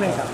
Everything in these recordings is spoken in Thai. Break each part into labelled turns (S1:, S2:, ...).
S1: 那个。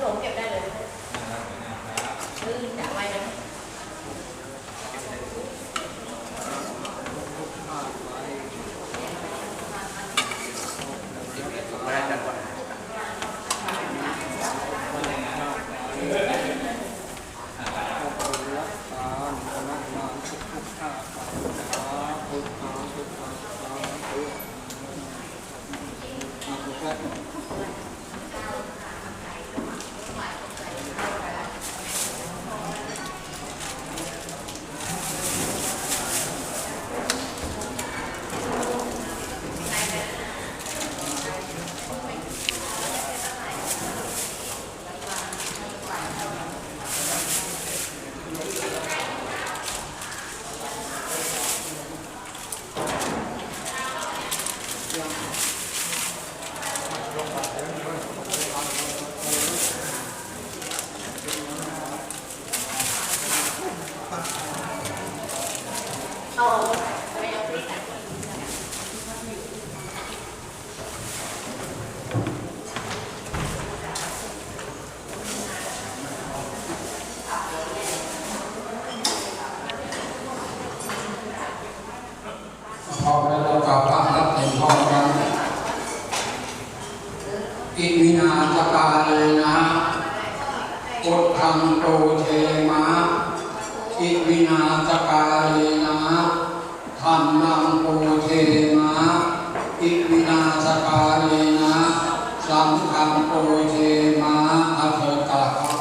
S1: หล
S2: ง
S1: เก็บ
S2: ได้ พระรัตน์เป็
S3: นพ่อกันอิมินาสกาเลนะอุทธังโตเทมะอิมินาสกาเลนะธรรมังโตเทมะ
S4: อิมินาสกา
S3: เล
S4: นะ
S3: สัง
S4: ฆังโต
S3: เทมะอัตตา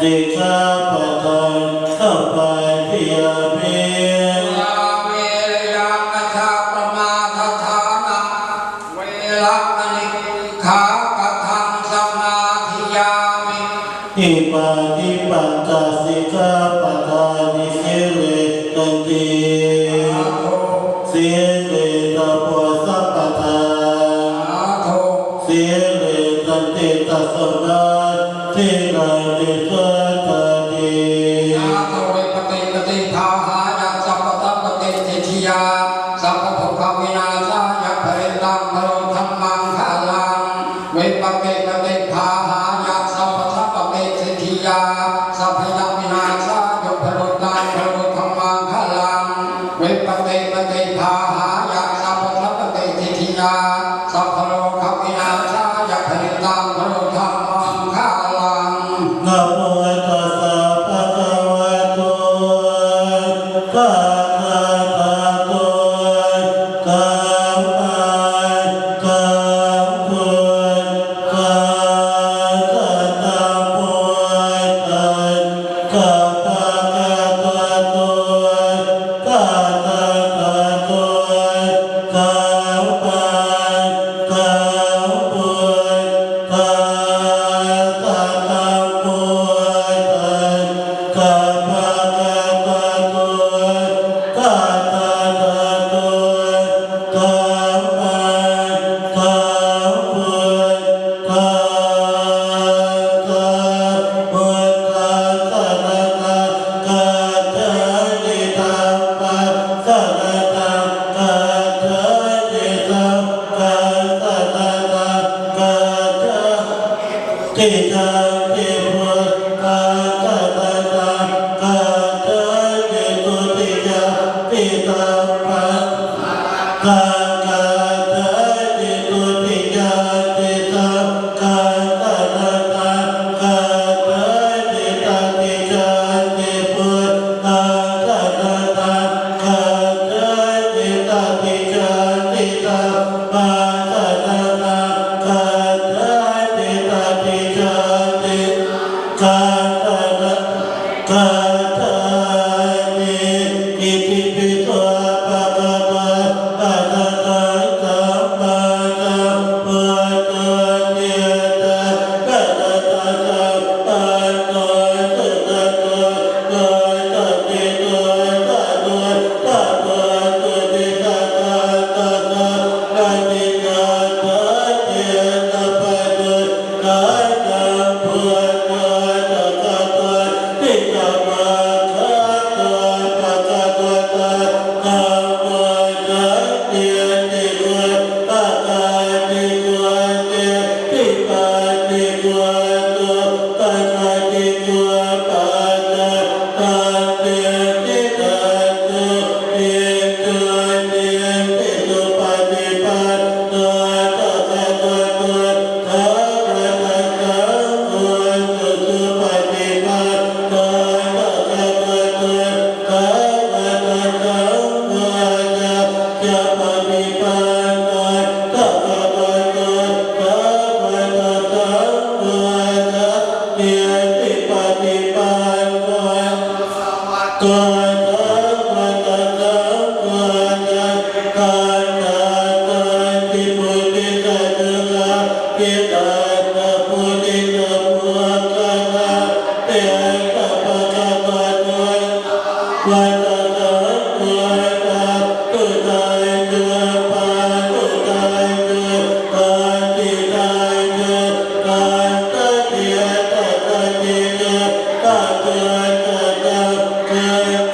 S3: Sikha Pueden participar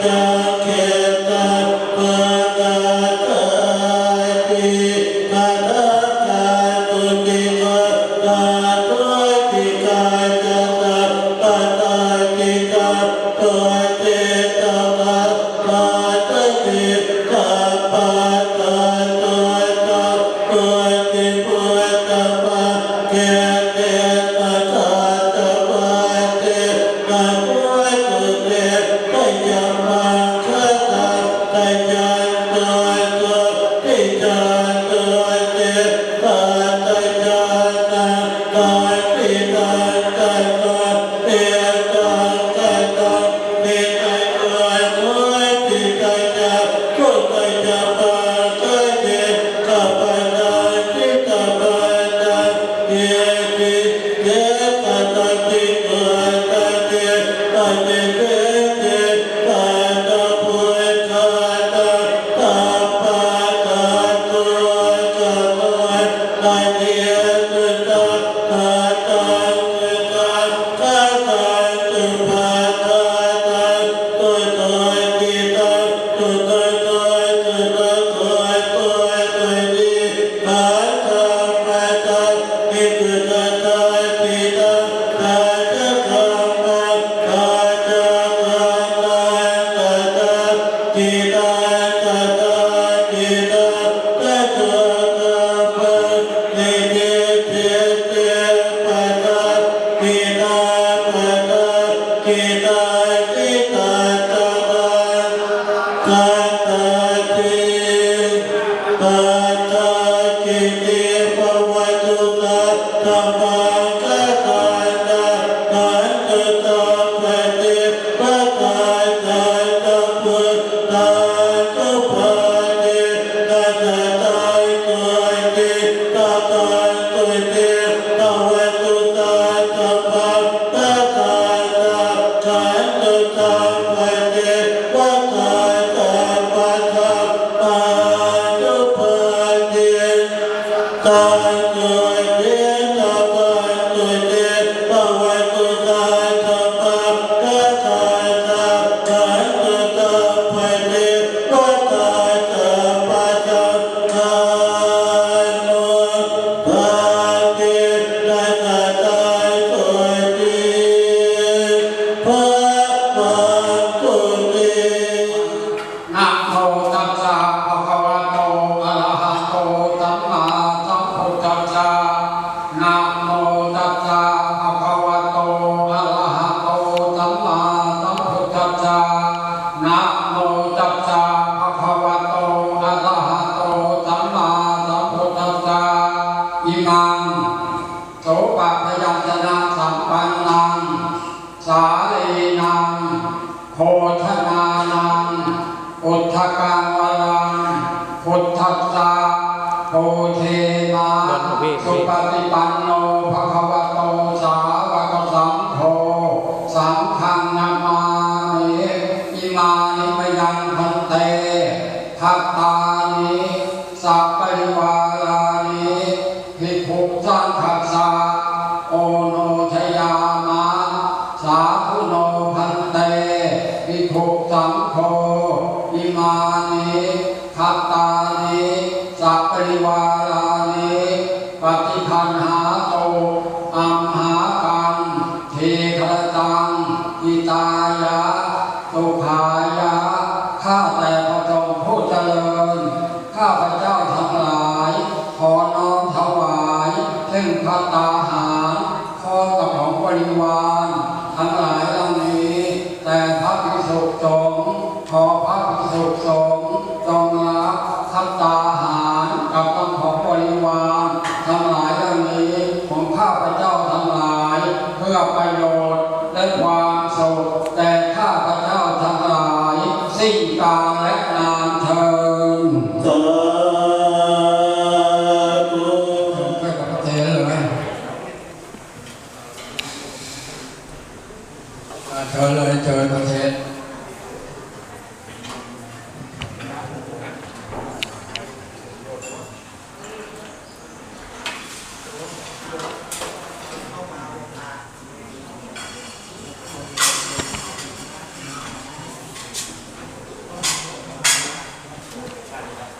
S3: Father. น สิ้ มีน้ำ
S2: น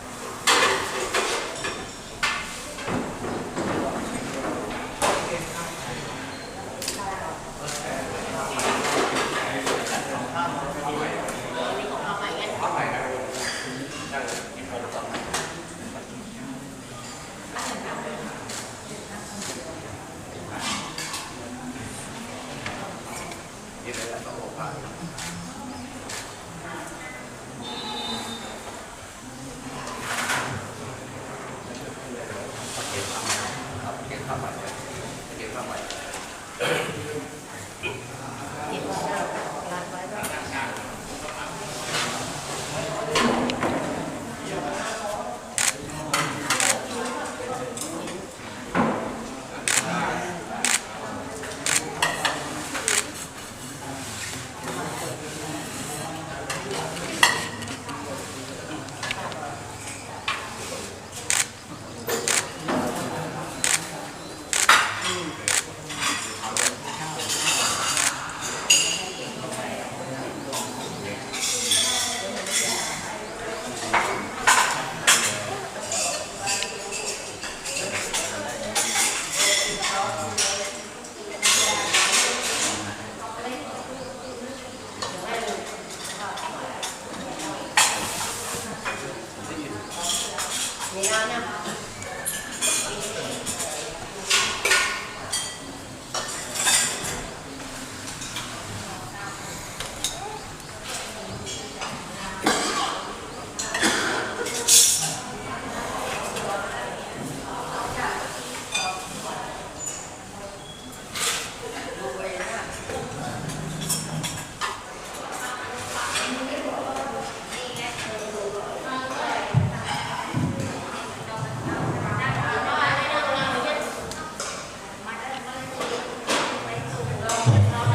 S2: ะ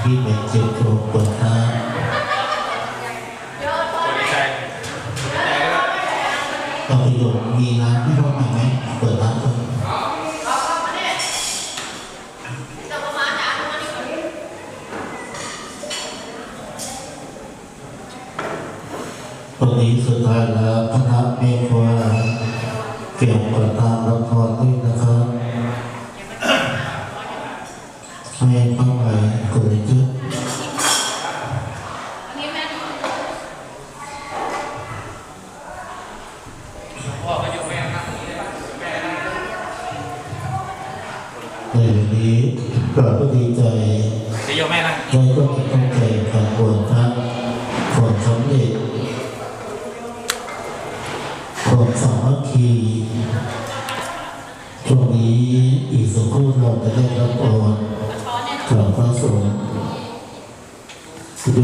S4: ที่เป็นเจ็บตัวปวดท้า
S1: คนใจคนใจก็
S4: ตอนประโยชน์มีร้านที่ร่วมใหม่ไหมเปิดร้านคนตรงนี้สุดท้ายแล้วคณะเมฆวาเกี่ยวเปิดตามละครด้ ยว
S1: โยมแม่นะ
S4: ได้ก็ตั้งใจการบวชพระผลสำเร็จผลสามัคคีช่วงนี้อีกสักครู่เราจะได้รับพรจากพระสงฆ์สุด